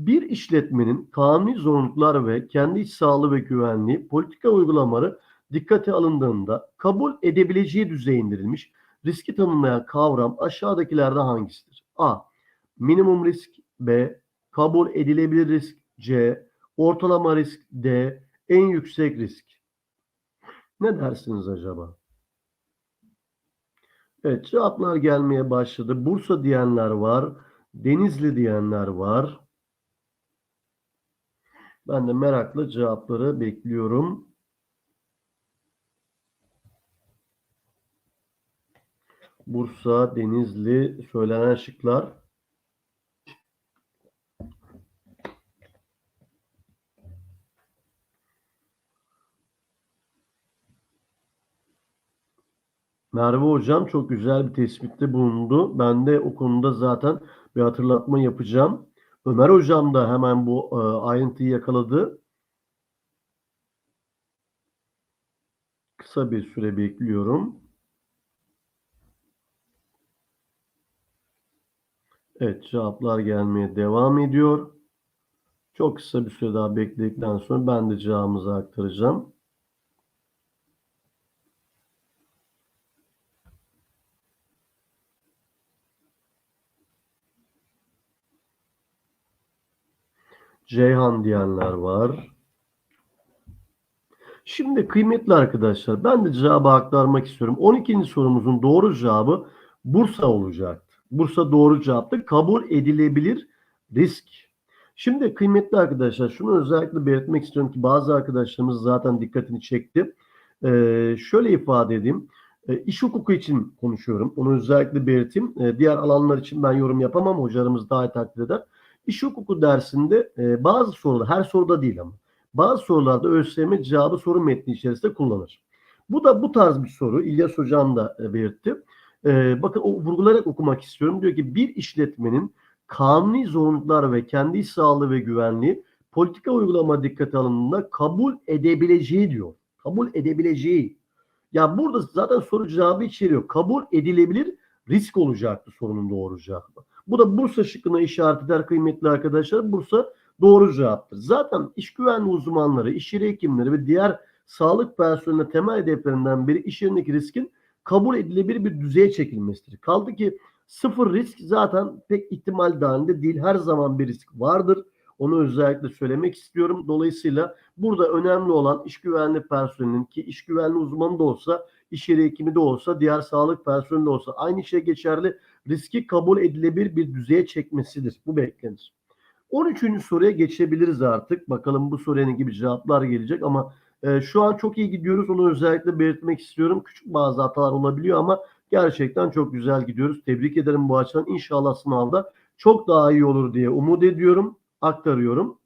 Bir işletmenin kanuni zorunluluklar ve kendi iç sağlığı ve güvenliği politika uygulamaları dikkate alındığında kabul edebileceği düzeye indirilmiş riski tanımlayan kavram aşağıdakilerden hangisidir? A. Minimum risk B. Kabul edilebilir risk C. Ortalama risk D. En yüksek risk. Ne dersiniz acaba? Evet cevaplar gelmeye başladı. Bursa diyenler var. Denizli diyenler var. Ben de merakla cevapları bekliyorum. Bursa, Denizli söylenen şıklar. Merve Hocam çok güzel bir tespitte bulundu. Ben de o konuda zaten bir hatırlatma yapacağım. Ömer Hocam da hemen bu e, ayrıntıyı yakaladı. Kısa bir süre bekliyorum. Evet cevaplar gelmeye devam ediyor. Çok kısa bir süre daha bekledikten sonra ben de cevabımızı aktaracağım. Ceyhan diyenler var. Şimdi kıymetli arkadaşlar ben de cevabı aktarmak istiyorum. 12. sorumuzun doğru cevabı Bursa olacaktı. Bursa doğru cevaptı. Kabul edilebilir risk. Şimdi kıymetli arkadaşlar şunu özellikle belirtmek istiyorum ki bazı arkadaşlarımız zaten dikkatini çekti. Ee, şöyle ifade edeyim. Ee, iş hukuku için konuşuyorum. Onu özellikle belirteyim. Ee, diğer alanlar için ben yorum yapamam. Hocalarımız daha iyi takdir eder. İş hukuku dersinde e, bazı sorular, her soruda değil ama bazı sorularda ÖSYM cevabı soru metni içerisinde kullanır. Bu da bu tarz bir soru. İlyas Hocam da e, belirtti. E, bakın o vurgulayarak okumak istiyorum. Diyor ki bir işletmenin kanuni zorunluluklar ve kendi sağlığı ve güvenliği politika uygulama dikkate alındığında kabul edebileceği diyor. Kabul edebileceği. Ya burada zaten soru cevabı içeriyor. Kabul edilebilir risk olacaktı sorunun doğru. Bu da Bursa şıkkına işaret eder kıymetli arkadaşlar. Bursa doğru cevaptır. Zaten iş güvenliği uzmanları, iş yeri hekimleri ve diğer sağlık personeline temel hedeflerinden biri iş yerindeki riskin kabul edilebilir bir düzeye çekilmesidir. Kaldı ki sıfır risk zaten pek ihtimal dahilinde değil. Her zaman bir risk vardır. Onu özellikle söylemek istiyorum. Dolayısıyla burada önemli olan iş güvenliği personelinin ki iş güvenliği uzmanı da olsa, iş yeri hekimi de olsa, diğer sağlık personeli de olsa aynı şey geçerli. Riski kabul edilebilir bir düzeye çekmesidir. Bu beklenir. 13. soruya geçebiliriz artık. Bakalım bu soruya gibi cevaplar gelecek ama e, şu an çok iyi gidiyoruz. Onu özellikle belirtmek istiyorum. Küçük bazı hatalar olabiliyor ama gerçekten çok güzel gidiyoruz. Tebrik ederim bu açıdan. İnşallah sınavda çok daha iyi olur diye umut ediyorum. Aktarıyorum.